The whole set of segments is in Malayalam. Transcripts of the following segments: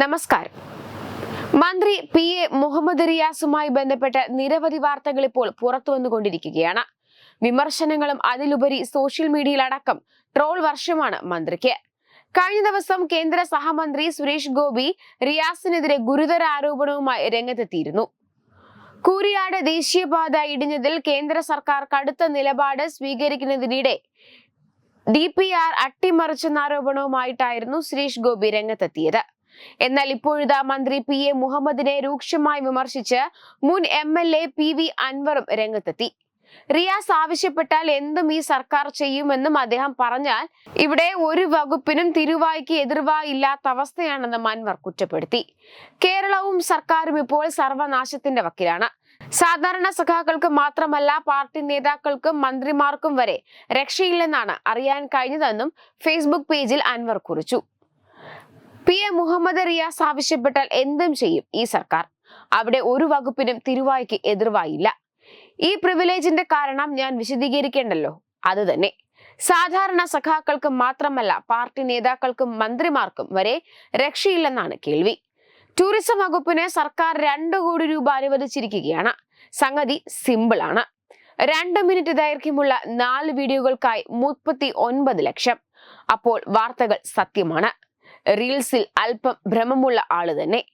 നമസ്കാരം. മന്ത്രി പി. എ. മുഹമ്മദ് റിയാസുമായി ബന്ധപ്പെട്ട് നിരവധി വാർത്തകൾ ഇപ്പോൾ പുറത്തു വന്നുകൊണ്ടിരിക്കുകയാണ്. വിമർശനങ്ങളും അതിലുപരി സോഷ്യൽ മീഡിയയിലടക്കം ട്രോൾ വർഷമാണ് മന്ത്രിക്ക്. കഴിഞ്ഞ ദിവസം കേന്ദ്ര സഹമന്ത്രി സുരേഷ് ഗോപി റിയാസിനെതിരെ ഗുരുതര ആരോപണവുമായി രംഗത്തെത്തിയിരുന്നു. കൂരിയാട് ദേശീയപാത ഇടിഞ്ഞതിൽ കേന്ദ്ര സർക്കാർ കടുത്ത നിലപാട് സ്വീകരിക്കുന്നതിനിടെ ഡി പി ആർ അട്ടിമറിച്ചെന്ന ആരോപണവുമായിട്ടായിരുന്നു സുരേഷ് ഗോപി രംഗത്തെത്തിയത്. എന്നാൽ ഇപ്പോഴത്തെ മന്ത്രി പി എ മുഹമ്മദിനെ രൂക്ഷമായി വിമർശിച്ച് മുൻ M L A P V അൻവറും രംഗത്തെത്തി. റിയാസ് ആവശ്യപ്പെട്ടാൽ എന്തും ഈ സർക്കാർ ചെയ്യുമെന്നും അദ്ദേഹം പറഞ്ഞാൽ ഇവിടെ ഒരു വകുപ്പിനും തിരുവായ്ക്ക് എതിർവായി ഇല്ലാത്ത അവസ്ഥയാണെന്നും അൻവർ കുറ്റപ്പെടുത്തി. കേരളവും സർക്കാരും ഇപ്പോൾ സർവനാശത്തിന്റെ വക്കിലാണ്. സാധാരണ സഖാക്കൾക്ക് മാത്രമല്ല പാർട്ടി നേതാക്കൾക്കും മന്ത്രിമാർക്കും വരെ രക്ഷയില്ലെന്നാണ് അറിയാൻ കഴിഞ്ഞതെന്നും ഫേസ്ബുക്ക് പേജിൽ അൻവർ കുറിച്ചു. പി എ മുഹമ്മദ് റിയാസ് ആവശ്യപ്പെട്ടാൽ എന്തും ചെയ്യും ഈ സർക്കാർ. അവിടെ ഒരു വകുപ്പിനും തിരുവായ്ക്ക് എതിർവായില്ല. ഈ പ്രിവിലേജിന്റെ കാരണം ഞാൻ വിശദീകരിക്കേണ്ടല്ലോ. അത് തന്നെ. സാധാരണ സഖാക്കൾക്ക് മാത്രമല്ല പാർട്ടി നേതാക്കൾക്കും മന്ത്രിമാർക്കും വരെ രക്ഷയില്ലെന്നാണ് കേൾവി. ടൂറിസം വകുപ്പിന് സർക്കാർ രണ്ടു കോടി രൂപ അനുവദിച്ചിരിക്കുകയാണ്. സംഗതി സിമ്പിൾ ആണ്. രണ്ട് മിനിറ്റ് ദൈർഘ്യമുള്ള നാല് വീഡിയോകൾക്കായി മുപ്പത്തി ഒൻപത് ലക്ഷം. അപ്പോൾ വാർത്തകൾ സത്യമാണ്. റീൽസിൽ അല്പം ഭ്രമമുള്ള ആൾ തന്നെ.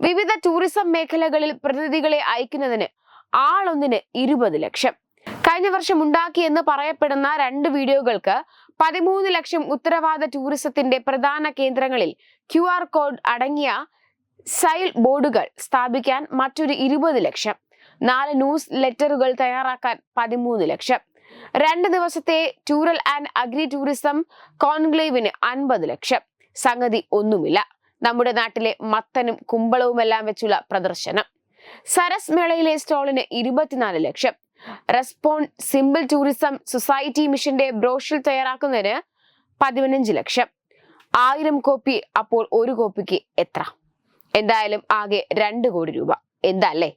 വിവിധ ടൂറിസം മേഖലകളിൽ പ്രതിനിധികളെ അയക്കുന്നതിന് ആളൊന്നിന് ഇരുപത് ലക്ഷം. കഴിഞ്ഞ വർഷം ഉണ്ടാക്കിയെന്ന് പറയപ്പെടുന്ന രണ്ട് വീഡിയോകൾക്ക് പതിമൂന്ന് ലക്ഷം ഉത്തരവാദ ടൂറിസത്തിന്റെ പ്രധാന കേന്ദ്രങ്ങളിൽ ക്യു ആർ കോഡ് അടങ്ങിയ സൈൽ ബോർഡുകൾ സ്ഥാപിക്കാൻ മറ്റൊരു ഇരുപത് ലക്ഷം. നാല് ന്യൂസ് ലെറ്ററുകൾ തയ്യാറാക്കാൻ പതിമൂന്ന് ലക്ഷം. രണ്ട് ദിവസത്തെ ടൂറൽ ആൻഡ് അഗ്രി ടൂറിസം കോൺക്ലേവിന് അൻപത് ലക്ഷം. സംഗതി ഒന്നുമില്ല. നമ്മുടെ നാട്ടിലെ മത്തനും കുമ്പളവുമെല്ലാം വെച്ചുള്ള പ്രദർശനം. സരസ് മേളയിലെ സ്റ്റോളിന് ഇരുപത്തിനാല് ലക്ഷം. റെസ്പോൺ സിമ്പിൾ ടൂറിസം സൊസൈറ്റി മിഷന്റെ ബ്രോഷർ തയ്യാറാക്കുന്നതിന് പതിനഞ്ച് ലക്ഷം. ആയിരം കോപ്പി അപ്പോൾ ഒരു കോപ്പിക്ക് എത്ര? എന്തായാലും ആകെ രണ്ട് കോടി രൂപ. എന്താ അല്ലേ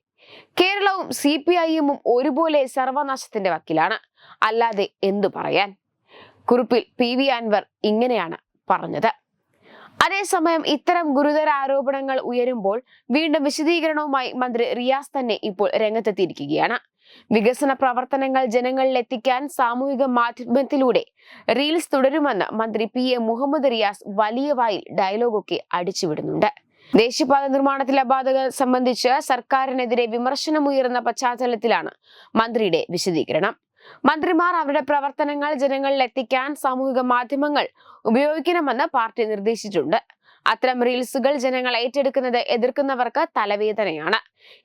കേരളവും സി പി ഐ എമ്മും ഒരുപോലെ സർവനാശത്തിന്റെ വക്കിലാണ്. അല്ലാതെ എന്തു പറയാൻ? കുറിപ്പിൽ പി വി അൻവർ ഇങ്ങനെയാണ് പറഞ്ഞത്. അതേസമയം ഇത്തരം ഗുരുതര ആരോപണങ്ങൾ ഉയരുമ്പോൾ വീണ്ടും വിശദീകരണവുമായി മന്ത്രി റിയാസ് തന്നെ ഇപ്പോൾ രംഗത്തെത്തിയിരിക്കുകയാണ്. വികസന പ്രവർത്തനങ്ങൾ ജനങ്ങളിൽ എത്തിക്കാൻ സാമൂഹിക മാധ്യമത്തിലൂടെ റീൽസ് തുടരുമെന്ന് മന്ത്രി പി എ മുഹമ്മദ് റിയാസ് വലിയ വായിൽ ഡയലോഗൊക്കെ അടിച്ചുവിടുന്നുണ്ട്. ദേശീയപാത നിർമ്മാണത്തിലെ അബാധകൾ സംബന്ധിച്ച് സർക്കാരിനെതിരെ വിമർശനമുയർന്ന പശ്ചാത്തലത്തിലാണ് മന്ത്രിയുടെ വിശദീകരണം. മന്ത്രിമാർ അവരുടെ പ്രവർത്തനങ്ങൾ ജനങ്ങളിൽ എത്തിക്കാൻ സാമൂഹിക മാധ്യമങ്ങൾ ഉപയോഗിക്കണമെന്ന് പാർട്ടി നിർദ്ദേശിച്ചിട്ടുണ്ട്. അത്തരം റീൽസുകൾ ജനങ്ങൾ ഏറ്റെടുക്കുന്നത് എതിർക്കുന്നവർക്ക് തലവേദനയാണ്.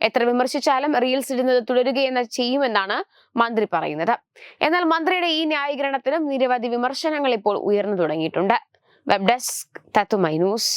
എത്ര വിമർശിച്ചാലും റീൽസ് ഇടുന്നത് തുടരുകയെന്ന് ചെയ്യുമെന്നാണ് മന്ത്രി പറയുന്നത്. എന്നാൽ മന്ത്രിയുടെ ഈ ന്യായീകരണത്തിനും നിരവധി വിമർശനങ്ങൾ ഇപ്പോൾ ഉയർന്നു തുടങ്ങിയിട്ടുണ്ട്. വെബ് ഡെസ്ക് തത്തുമൈ ന്യൂസ്